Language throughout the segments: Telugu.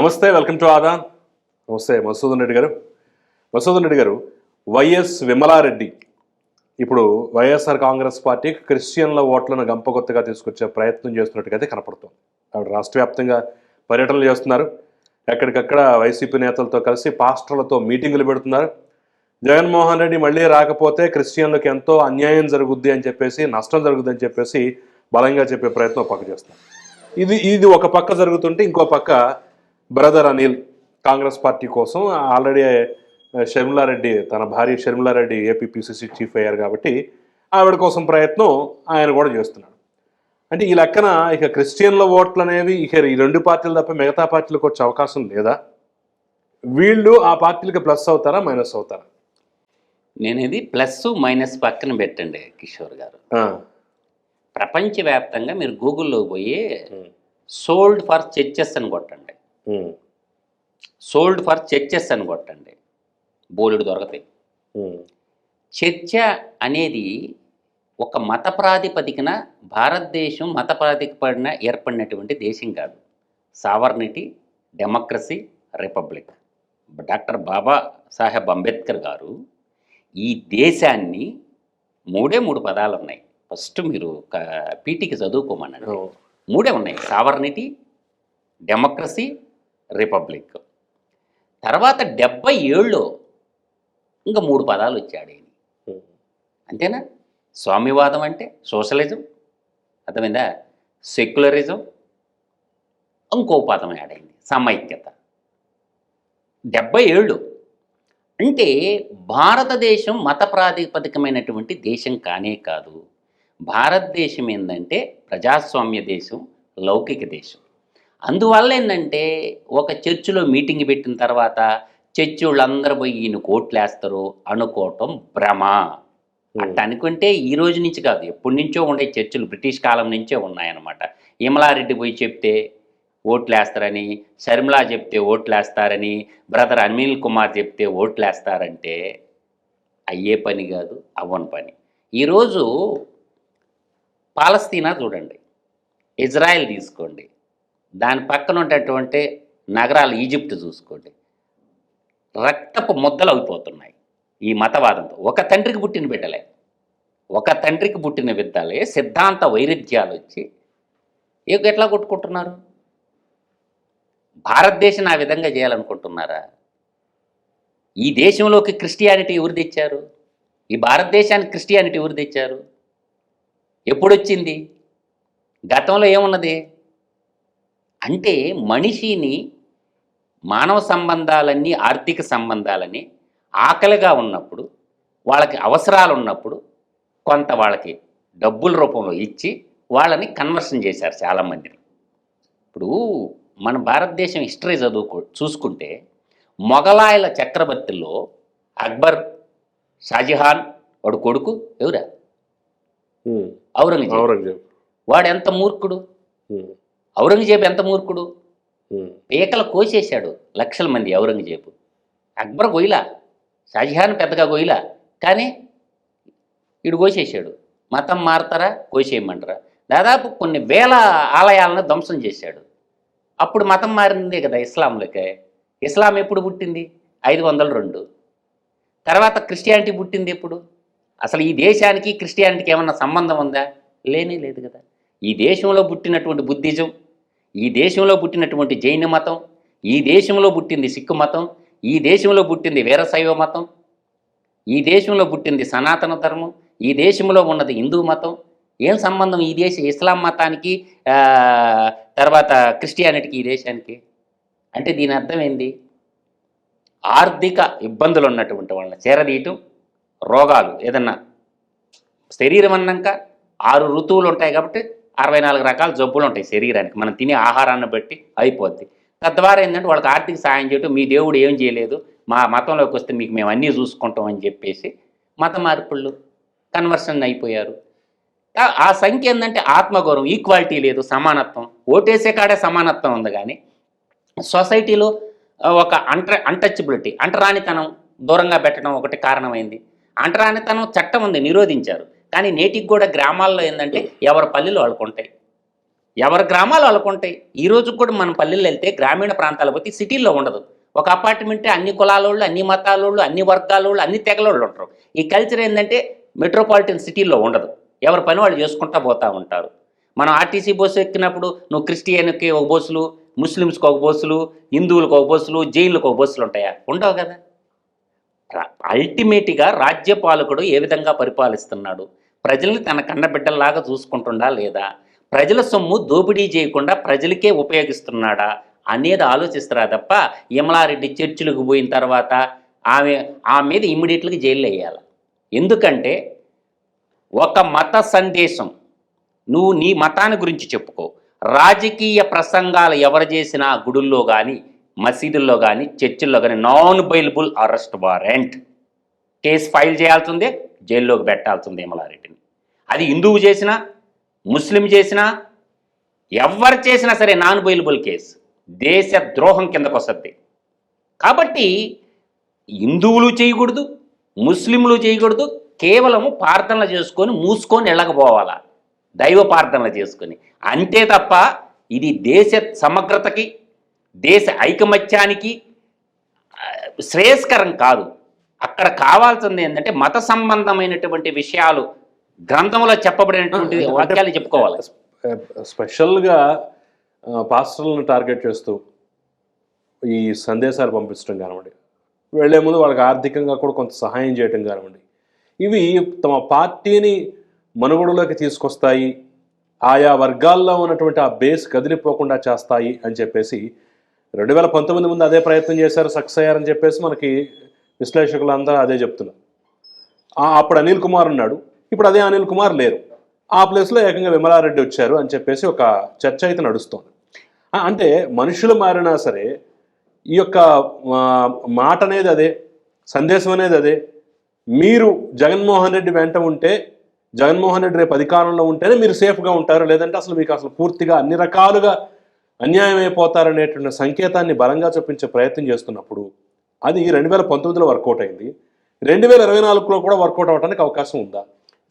నమస్తే వెల్కమ్ టు ఆదాన్. నమస్తే మసూదన్ రెడ్డి గారు. మసూదన్ రెడ్డి గారు వైఎస్ విమలారెడ్డి. ఇప్పుడు వైఎస్ఆర్ కాంగ్రెస్ పార్టీ క్రిస్టియన్ల ఓట్లను గంపగొత్తగా తీసుకొచ్చే ప్రయత్నం చేస్తున్నట్టుగా అయితే కనపడుతుంది. ఆవిడ రాష్ట్ర వ్యాప్తంగా పర్యటనలు చేస్తున్నారు. ఎక్కడికక్కడ వైసీపీ నేతలతో కలిసి పాస్టర్లతో మీటింగులు పెడుతున్నారు. జగన్మోహన్ రెడ్డి మళ్ళీ రాకపోతే క్రిస్టియన్లకు ఎంతో అన్యాయం జరుగుద్ది అని చెప్పేసి నష్టం జరుగుద్ది అని చెప్పేసి బలంగా చెప్పే ప్రయత్నం ఒక పక్క చేస్తున్నారు. ఇది ఇది ఒక పక్క జరుగుతుంటే ఇంకో పక్క బ్రదర్ అనిల్ కాంగ్రెస్ పార్టీ కోసం ఆల్రెడీ షర్మిలారెడ్డి తన భార్య షర్మిలారెడ్డి ఏపీ పిసిసి చీఫ్ అయ్యారు కాబట్టి ఆవిడ కోసం ప్రయత్నం ఆయన కూడా చేస్తున్నాడు. అంటే ఈ లెక్కన ఇక క్రిస్టియన్ల ఓట్లు అనేవి ఇక ఈ రెండు పార్టీలు తప్ప మిగతా పార్టీలకు వచ్చే అవకాశం లేదా? వీళ్ళు ఆ పార్టీలకి ప్లస్ అవుతారా మైనస్ అవుతారా? నేను ఇది ప్లస్ మైనస్ పక్కన పెట్టండి కిషోర్ గారు. ప్రపంచవ్యాప్తంగా మీరు గూగుల్లో పోయి సోల్డ్ ఫర్ చర్చెస్ అని కొట్టండి. సోల్డ్ ఫర్ చర్చెస్ అని కొట్టండి. బోలెడు దొరకతాయి చర్చ అనేది ఒక మత ప్రాతిపదికన భారతదేశం మత ప్రాతిపదికన ఏర్పడినటువంటి దేశం కాదు. Sovereignty democracy republic. Doctor Baba Saheb Ambedkar garu ఈ దేశాన్ని మూడే మూడు పదాలు ఉన్నాయి. ఫస్ట్ మీరు ఒక పీటీకి చదువుకోమనండి. అవును. మూడే ఉన్నాయి. Sovereignty democracy republic. తర్వాత డెబ్బై ఏళ్ళు ఇంకా మూడు పదాలు వచ్చాడు ఈయన. అంతేనా? స్వామివాదం అంటే సోషలిజం అర్థమైందా? సెక్యులరిజం ఇంకో పదం యాడ్ సమైక్యత. డెబ్బై ఏళ్ళు. అంటే భారతదేశం మత ప్రాతిపదికమైనటువంటి దేశం కానే కాదు. భారతదేశం ఏంటంటే ప్రజాస్వామ్య దేశం లౌకిక దేశం. అందువల్ల ఏంటంటే ఒక చర్చిలో మీటింగ్ పెట్టిన తర్వాత చర్చి వాళ్ళందరూ పోయి ఈయన కోట్లేస్తారు అనుకోవటం భ్రమ. అట్ట అనుకుంటే ఈ రోజు నుంచి కాదు ఎప్పటి నుంచో ఉండే చర్చిలు బ్రిటిష్ కాలం నుంచే ఉన్నాయన్నమాట. ఇమలారెడ్డి పోయి చెప్తే ఓట్లేస్తారని శర్మిలా చెప్తే ఓట్లేస్తారని బ్రదర్ అనిల్ కుమార్ చెప్తే ఓట్లేస్తారంటే అయ్యే పని కాదు అవ్వని పని. ఈరోజు పాలస్తీనా చూడండి ఇజ్రాయెల్ తీసుకోండి. దాని పక్కన ఉండేటువంటి నగరాలు ఈజిప్ట్ చూసుకోండి. రక్తపు ముద్దలు అయిపోతున్నాయి ఈ మతవాదంతో. ఒక తండ్రికి పుట్టిన బిడ్డలే. ఒక తండ్రికి పుట్టిన బిడ్డలే సిద్ధాంత వైరుధ్యాలు వచ్చి ఎట్లా కొట్టుకుంటున్నారు? భారతదేశం ఆ విధంగా చేయాలనుకుంటున్నారా? ఈ దేశంలోకి క్రిస్టియానిటీ ఎవరు తెచ్చారు? ఈ భారతదేశానికి క్రిస్టియానిటీ ఎవరు తెచ్చారు? ఎప్పుడొచ్చింది? గతంలో ఏమున్నది? అంటే మనిషిని మానవ సంబంధాలన్నీ ఆర్థిక సంబంధాలని ఆకలిగా ఉన్నప్పుడు వాళ్ళకి అవసరాలు ఉన్నప్పుడు కొంత వాళ్ళకి డబ్బుల రూపంలో ఇచ్చి వాళ్ళని కన్వర్షన్ చేశారు చాలామందిని. ఇప్పుడు మన భారతదేశం హిస్టరీ చదువుకో చూసుకుంటే మొఘలాయల చక్రవర్తిలో అక్బర్ షాజహాన్ వాడు కొడుకు ఎవరా? ఔరంగజేబ్. ఔరంగజేబ్. వాడు ఎంత మూర్ఖుడు? ఔరంగజేబు ఎంత మూర్ఖుడు? పీకలు కోసేశాడు లక్షల మంది ఔరంగజేబు. అక్బర్ గొయ్యిలా షాజహాన్ పెద్దగా గొయ్యిలా కానీ ఇడు కోసేశాడు. మతం మారతారా కోసేయమంటారా? దాదాపు కొన్ని వేల ఆలయాలను ధ్వంసం చేశాడు. అప్పుడు మతం మారిందే కదా ఇస్లాంలోకే. ఇస్లాం ఎప్పుడు పుట్టింది? ఐదు వందల రెండు. తర్వాత క్రిస్టియానిటీ పుట్టింది ఎప్పుడు? అసలు ఈ దేశానికి క్రిస్టియానిటీకి ఏమన్నా సంబంధం ఉందా? లేనే లేదు కదా. ఈ దేశంలో పుట్టినటువంటి బుద్ధిజం ఈ దేశంలో పుట్టినటువంటి జైన మతం ఈ దేశంలో పుట్టింది సిక్కు మతం ఈ దేశంలో పుట్టింది వీరశైవ మతం ఈ దేశంలో పుట్టింది సనాతన ధర్మం ఈ దేశంలో ఉన్నది హిందూ మతం. ఏం సంబంధం ఈ దేశ ఇస్లాం మతానికి తర్వాత క్రిస్టియానిటీకి ఈ దేశానికి? అంటే దీని అర్థం ఏంది? ఆర్థిక ఇబ్బందులు ఉన్నటువంటి వాళ్ళని చేరదీయటం రోగాలు. ఏదన్నా శరీరం అన్నాక ఆరు ఋతువులు ఉంటాయి కాబట్టి అరవై నాలుగు రకాల జబ్బులు ఉంటాయి శరీరానికి. మనం తినే ఆహారాన్ని బట్టి అయిపోద్ది. తద్వారా ఏంటంటే వాళ్ళకి ఆర్థిక సాయం చేయటం మీ దేవుడు ఏం చేయలేదు? మా మతంలోకి వస్తే మీకు మేము అన్నీ చూసుకుంటాం అని చెప్పేసి మత మార్పుళ్ళు కన్వర్షన్ అయిపోయారు. ఆ- సంఖ్య ఏంటంటే ఆత్మగౌరవం ఈక్వాలిటీ లేదు సమానత్వం. ఓటేసే కాడే సమానత్వం ఉంది కానీ సొసైటీలో ఒక అంట అంటచబిలిటీ అంటరానితనం దూరంగా పెట్టడం ఒకటి కారణమైంది. అంటరానితనం చట్టం ఉంది నిరోధించారు. కానీ నేటికి కూడా గ్రామాల్లో ఏంటంటే ఎవరి పల్లెలు వాళ్ళకు ఎవరి గ్రామాలు వాళ్ళకు ఈ రోజు కూడా మన పల్లెల్లో వెళ్తే గ్రామీణ ప్రాంతాల పోతే సిటీల్లో ఉండదు. ఒక అపార్ట్మెంటే అన్ని కులాల వాళ్ళు అన్ని మతాల వాళ్ళు అన్ని వర్గాల వాళ్ళు అన్ని తెగలోళ్ళు ఉంటారు. ఈ కల్చర్ ఏంటంటే మెట్రోపాలిటన్ సిటీల్లో ఉండదు. ఎవరి పని వాళ్ళు చేసుకుంటా పోతూ ఉంటారు. మనం ఆర్టీసీ బస్సు ఎక్కినప్పుడు నువ్వు క్రిస్టియన్కి ఒక బస్సులు ముస్లిమ్స్కి ఒక బస్సులు హిందువులకు ఒక బస్సులు జైన్లకు ఒక బస్సులు ఉంటాయా? ఉండవు కదా. అల్టిమేట్గా రాజ్యపాలకుడు ఏ విధంగా పరిపాలిస్తున్నాడు? ప్రజల్ని తన కన్నబిడ్డల్లాగా చూసుకుంటుండా లేదా? ప్రజల సొమ్ము దోపిడీ చేయకుండా ప్రజలకే ఉపయోగిస్తున్నాడా అనేది ఆలోచిస్తారా తప్ప యమలారెడ్డి చర్చిలకు పోయిన తర్వాత ఆమె ఆమె మీద ఇమ్మీడియట్గా జైలు వేయాలి. ఎందుకంటే ఒక మత సందేశం నువ్వు నీ మతాన్ని గురించి చెప్పుకో. రాజకీయ ప్రసంగాలు ఎవరు చేసినా గుడుల్లో కానీ మసీదుల్లో కానీ చర్చిల్లో కానీ non bailable arrest warrant. Case file చేయాల్సిందే జైల్లోకి పెట్టాల్సింది యమలారెడ్డిని అది హిందువు చేసినా ముస్లిం చేసినా ఎవరు చేసినా సరే నాన్ బైలబుల్ కేసు. దేశ ద్రోహం కిందకు వస్తుంది కాబట్టి హిందువులు చేయకూడదు ముస్లింలు చేయకూడదు కేవలము ప్రార్థనలు చేసుకొని మూసుకొని వెళ్ళకపోవాలా? దైవ ప్రార్థనలు చేసుకొని. అంతే తప్ప ఇది దేశ సమగ్రతకి దేశ ఐకమత్యానికి శ్రేయస్కరం కాదు. అక్కడ కావాల్సింది ఏంటంటే మత సంబంధమైనటువంటి విషయాలు గ్రంథంలో చెప్పబడినటువంటి వాక్యాలు చెప్పుకోవాలి. స్పెషల్గా పాస్టర్లను టార్గెట్ చేస్తూ ఈ సందేశాలు పంపించడం కానివ్వండి వెళ్ళే ముందు వాళ్ళకి ఆర్థికంగా కూడా కొంత సహాయం చేయటం కానివ్వండి ఇవి తమ పార్టీని మనుగడలోకి తీసుకొస్తాయి ఆయా వర్గాల్లో ఉన్నటువంటి ఆ బేస్ కదిలిపోకుండా చేస్తాయి అని చెప్పేసి రెండు వేల పంతొమ్మిది ముందు అదే ప్రయత్నం చేశారు సక్సెస్ అయ్యారని చెప్పేసి మనకి విశ్లేషకులందరూ అదే చెప్తున్నారు. అప్పుడు అనిల్ కుమార్ ఉన్నాడు. ఇప్పుడు అదే అనిల్ కుమార్ లేరు. ఆ ప్లేస్లో ఏకంగా విమలారెడ్డి వచ్చారు అని చెప్పేసి ఒక చర్చ అయితే నడుస్తోంది. అంటే మనుషులు మారినా సరే ఈ యొక్క మాట అనేది అదే సందేశం అనేది అదే. మీరు జగన్మోహన్ రెడ్డి వెంట ఉంటే జగన్మోహన్ రెడ్డి రేపు అధికారంలో ఉంటేనే మీరు సేఫ్గా ఉంటారు. లేదంటే అసలు మీకు అసలు పూర్తిగా అన్ని రకాలుగా అన్యాయం అయిపోతారనేటువంటి సంకేతాన్ని బలంగా చూపించే ప్రయత్నం చేస్తున్నప్పుడు అది రెండు వేల పంతొమ్మిదిలో వర్కౌట్ అయింది. రెండు వేల ఇరవై నాలుగులో కూడా వర్కౌట్ అవడానికి అవకాశం ఉందా?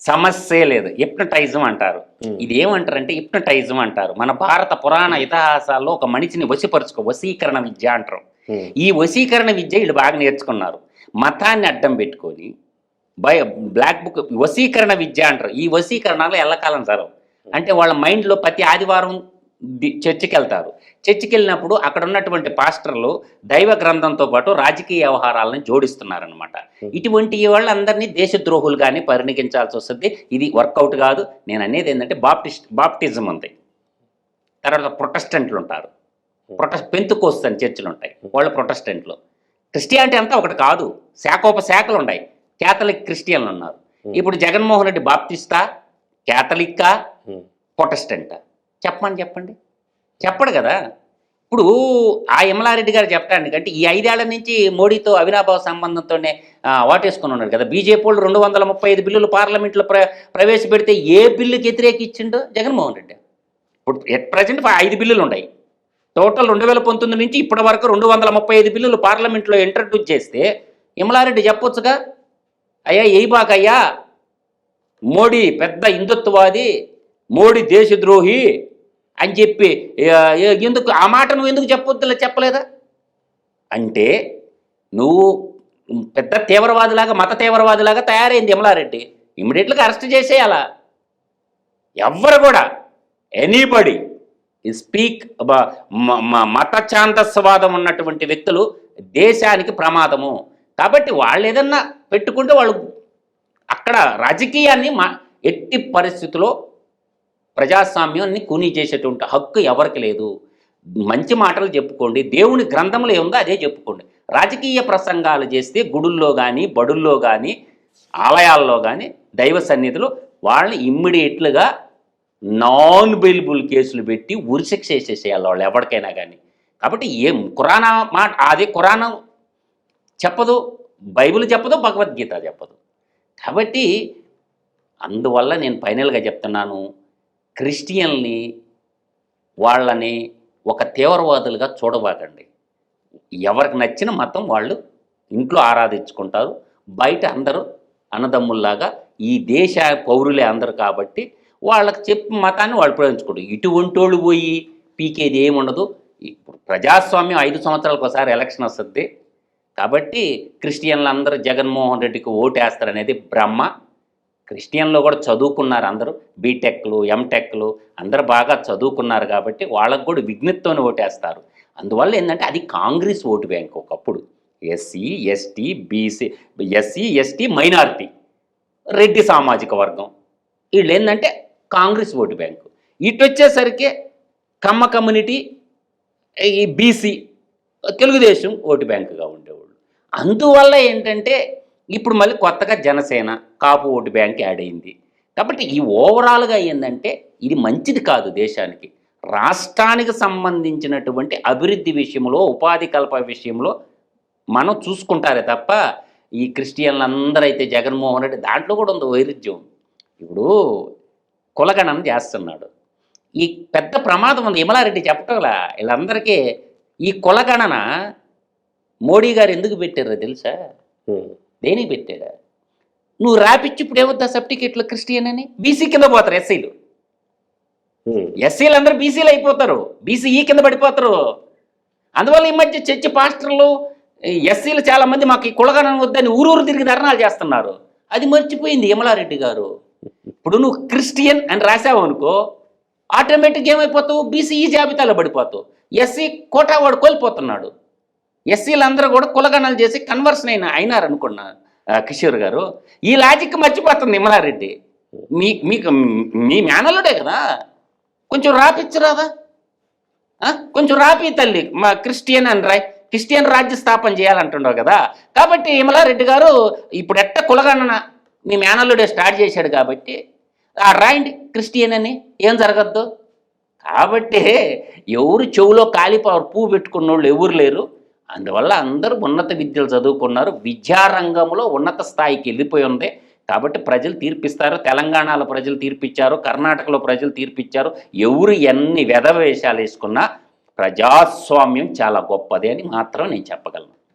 సమస్యే లేదు. హిప్నటైజం అంటారు. ఇది ఏమంటారంటే హిప్నటైజం అంటారు. మన భారత పురాణ ఇతిహాసాల్లో ఒక మనిషిని వశపరుచుకో వశీకరణ విద్య అంటారు. ఈ వశీకరణ విద్య వీళ్ళు బాగా నేర్చుకున్నారు. మతాన్ని అడ్డం పెట్టుకొని బయ బ్లాక్ బుక్ వశీకరణ విద్య అంటారు. ఈ వశీకరణలో ఎల్లకాలం జరగవు. అంటే వాళ్ళ మైండ్లో ప్రతి ఆదివారం చర్చికి వెళ్తారు చర్చికి వెళ్ళినప్పుడు అక్కడ ఉన్నటువంటి పాస్టర్లు దైవ గ్రంథంతో పాటు రాజకీయ వ్యవహారాలను జోడిస్తున్నారనమాట ఇటువంటి వాళ్ళందరినీ దేశద్రోహులుగానే పరిగణించాల్సి వస్తుంది. ఇది వర్కౌట్ కాదు. నేను అనేది ఏంటంటే బాప్టిస్ట్ బాప్టిజం ఉంది. తర్వాత ప్రొటెస్టెంట్లు ఉంటారు. ప్రొటెస్ట్ పెంతుకోస్తు అని చర్చిలు ఉంటాయి. వాళ్ళు ప్రొటెస్టెంట్లు. క్రిస్టియానిటీ అంతా ఒకటి కాదు. శాఖోప శాఖలు ఉన్నాయి. క్యాథలిక్ క్రిస్టియన్లు ఉన్నారు. ఇప్పుడు జగన్మోహన్ రెడ్డి బాప్టిస్టా క్యాథలిక్కా ప్రొటెస్టెంటా? చెప్పమని చెప్పండి. చెప్పడు కదా. ఇప్పుడు ఆ యమలారెడ్డి గారు చెప్పడానికి అంటే ఈ ఐదేళ్ళ నుంచి మోడీతో అవినాభావ సంబంధంతోనే ఆ, వాటేసుకుని ఉన్నాడు కదా. బీజేపీ వాళ్ళు రెండు వందల ముప్పై ఐదు బిల్లులు పార్లమెంట్లో ప్ర ప్రవేశపెడితే ఏ బిల్లుకి వ్యతిరేకించిండో జగన్మోహన్ రెడ్డి? ఇప్పుడు ఎట్ ప్రజెంట్ ఐదు బిల్లులు ఉన్నాయి. టోటల్ రెండు వేల పంతొమ్మిది నుంచి ఇప్పటి వరకు రెండు వందల ముప్పై ఐదు బిల్లులు పార్లమెంట్లో ఇంట్రడ్యూస్ చేస్తే యమలారెడ్డి చెప్పొచ్చుగా? అయ్యా ఏయిబాకయ్యా మోడీ పెద్ద హిందుత్వవాది మోడీ దేశద్రోహి అని చెప్పి ఎందుకు ఆ మాట నువ్వు ఎందుకు చెప్పొద్దులే చెప్పలేదా? అంటే నువ్వు పెద్ద తీవ్రవాదిలాగా మత తీవ్రవాదిలాగా తయారైంది యమలారెడ్డి. ఇమ్మీడియట్గా అరెస్ట్ చేసేయాలా? ఎవ్వరు కూడా. ఎనీబడి స్పీక్ మత ఛాందస్వాదం ఉన్నటువంటి వ్యక్తులు దేశానికి ప్రమాదము. కాబట్టి వాళ్ళు ఏదన్నా పెట్టుకుంటే వాళ్ళు అక్కడ రాజకీయాన్ని మా ఎట్టి పరిస్థితిలో ప్రజాస్వామ్యాన్ని కూనీ చేసేటువంటి హక్కు ఎవరికి లేదు. మంచి మాటలు చెప్పుకోండి దేవుని గ్రంథంలో ఏముందో అదే చెప్పుకోండి. రాజకీయ ప్రసంగాలు చేస్తే గుడుల్లో కానీ బడుల్లో కానీ ఆలయాల్లో కానీ దైవ సన్నిధిలో వాళ్ళని ఇమ్మీడియట్లుగా నాన్ బెయిలబుల్ కేసులు పెట్టి ఉరిశిక్ష వేసేసేయాలి వాళ్ళు ఎవరికైనా కానీ కాబట్టి ఏం ఖురానా మాట అదే ఖురానం చెప్పదు బైబిల్ చెప్పదు భగవద్గీత చెప్పదు. కాబట్టి అందువల్ల నేను ఫైనల్గా చెప్తున్నాను క్రిస్టియన్ని వాళ్ళని ఒక తీవ్రవాదులుగా చూడబాకండి. ఎవరికి నచ్చిన మతం వాళ్ళు ఇంట్లో ఆరాధించుకుంటారు. బయట అందరూ అన్నదమ్ముల్లాగా ఈ దేశ పౌరులే అందరు కాబట్టి వాళ్ళకి చెప్పి మతాన్ని వాళ్ళు ప్రయోగించుకుంటారు. ఇటువంటి వాళ్ళు పోయి పీకేది ఏముండదు ఇప్పుడు ప్రజాస్వామ్యం ఐదు సంవత్సరాలకు ఒకసారి ఎలక్షన్ వస్తుంది. కాబట్టి క్రిస్టియన్లు అందరూ జగన్మోహన్ రెడ్డికి ఓటేస్తారనేది బ్రహ్మ. క్రిస్టియన్లో కూడా చదువుకున్నారు అందరూ బీటెక్లు ఎంటెక్లు అందరు బాగా చదువుకున్నారు కాబట్టి వాళ్ళకు కూడా విజ్ఞతతోనే ఓటేస్తారు. అందువల్ల ఏంటంటే అది కాంగ్రెస్ ఓటు బ్యాంక్ ఒకప్పుడు. SC ST BC SC ST minority Reddy సామాజిక వర్గం. వీళ్ళు ఏంటంటే కాంగ్రెస్ ఓటు బ్యాంకు. ఇటు వచ్చేసరికి కమ్మ కమ్యూనిటీ ఈ బీసీ తెలుగుదేశం ఓటు బ్యాంకుగా ఉండేవాళ్ళు. అందువల్ల ఏంటంటే ఇప్పుడు మళ్ళీ కొత్తగా Jana Sena Kapu vote bank add అయింది. కాబట్టి ఈ ఓవరాల్గా ఏంటంటే ఇది మంచిది కాదు దేశానికి. రాష్ట్రానికి సంబంధించినటువంటి అభివృద్ధి విషయంలో ఉపాధి కల్ప విషయంలో మనం చూసుకుంటారే తప్ప ఈ క్రిస్టియన్లు అందరూ అయితే జగన్మోహన్ రెడ్డి దాంట్లో కూడా ఉంది వైరుధ్యం. ఇప్పుడు కులగణన చేస్తున్నాడు. ఈ పెద్ద ప్రమాదం ఉంది. విమలారెడ్డి చెప్పటంలా వీళ్ళందరికీ ఈ కులగణన మోడీ గారు ఎందుకు పెట్టారో తెలుసా? దేనికి పెట్టాడా నువ్వు రాపిచ్చి ఇప్పుడు ఏమవుతా సర్టిఫికెట్లు క్రిస్టియన్ అని? బీసీ కింద పోతారు ఎస్సీలు ఎస్సీలు అందరూ బీసీలు అయిపోతారు. బీసీఈ కింద పడిపోతారు. అందువల్ల ఈ మధ్య చర్చి పాస్టర్లు ఎస్సీలు చాలా మంది మాకు ఈ కులగణన వద్దని ఊరూరు తిరిగి ధర్నాలు చేస్తున్నారు. అది మర్చిపోయింది యమలారెడ్డి గారు. ఇప్పుడు నువ్వు క్రిస్టియన్ అని రాసావు అనుకో ఆటోమేటిక్గా ఏమైపోతావు? బీసీఈ జాబితాలో పడిపోతావు. ఎస్సీ కోటా వాడు కోల్పోతున్నాడు. ఎస్సీలు అందరూ కూడా కులగణాలు చేసి కన్వర్షన్ అయిన అయినారనుకున్నా. ఆ, కిషోర్ గారు ఈ లాజిక్ మర్చిపోతుంది నిమ్మలారెడ్డి మీ మీకు మీ మేనలుడే కదా? కొంచెం రాపిచ్చరాదా కొంచెం రాపి తల్లి మా క్రిస్టియన్ అని రాయ్ క్రిస్టియన్ రాజ్య స్థాపన చేయాలంటుండవు కదా? కాబట్టి విమలారెడ్డి గారు ఇప్పుడు ఎట్ట కులగణన మీ మేనల్లుడే స్టార్ట్ చేశాడు కాబట్టి ఆ రాయండి క్రిస్టియన్ అని ఏం జరగద్దు? కాబట్టి ఎవరు చెవులో కాలిపవర్ పువ్వు పెట్టుకున్న వాళ్ళు ఎవరు లేరు. అందువల్ల అందరూ ఉన్నత విద్యలు చదువుకున్నారు. విద్యారంగంలో ఉన్నత స్థాయికి వెళ్ళిపోయి ఉంది. కాబట్టి ప్రజలు తీర్పిస్తారు. తెలంగాణలో ప్రజలు తీర్పిచ్చారు. కర్ణాటకలో ప్రజలు తీర్పిచ్చారు. ఎవరు ఎన్ని వెధవేషాలు వేసుకున్నా ప్రజాస్వామ్యం చాలా గొప్పది అని మాత్రం నేను చెప్పగలను.